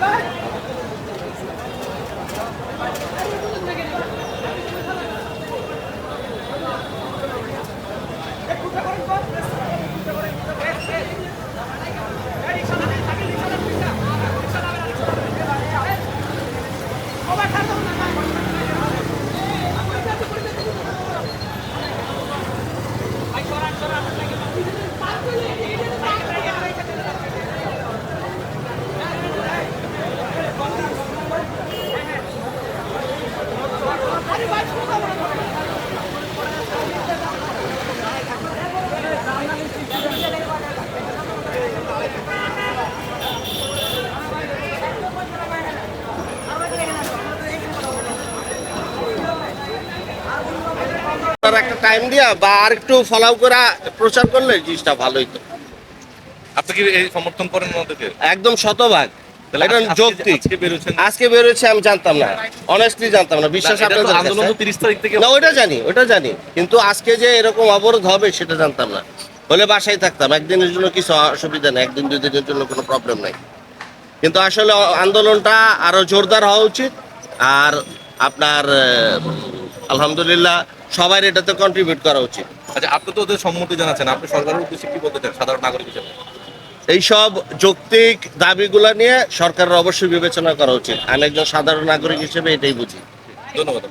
Bye bye. আর একটা time দিয়া বা আর একটু ফলাও করে প্রচার করলে জিনিসটা ভালোই তো। আপনি কি এই সমর্থন করেন ওনাদেরকে একদম শতভাগ। এটা যৌক্তিক। আজকে বেরোচ্ছে আমি জানতাম না। অনেস্টলি জানতাম না বিশ্বাস না, এটা তো আপনাদের আন্দোলন তো তিরিশ তারিখ থেকে না ওটা জানি ওটা জানি। কিন্তু আজকে যে এরকম অবরোধ হবে সেটা জানতাম না। হলে বাসায় থাকতাম একদিনের জন্য কিছু অসুবিধা নেই একদিন দুই দিনের জন্য কোনো প্রবলেম নাই। কিন্তু আসলে আন্দোলনটা আরও জোরদার হওয়া উচিত। আর আপনার আলহামদুলিল্লাহ সবাই এটাতে কন্ট্রিবিউট করা উচিত। আচ্ছা আপনি তো ওদের সম্মতি জানাচ্ছেন আপনি সরকারের উদ্দেশ্যে কি বলতে চান সাধারণ নাগরিক হিসেবে? এইসব যৌক্তিক দাবিগুলো নিয়ে সরকারের অবশ্যই বিবেচনা করা উচিত। আমি একজন সাধারণ নাগরিক হিসেবে এটাই বুঝি। ধন্যবাদ।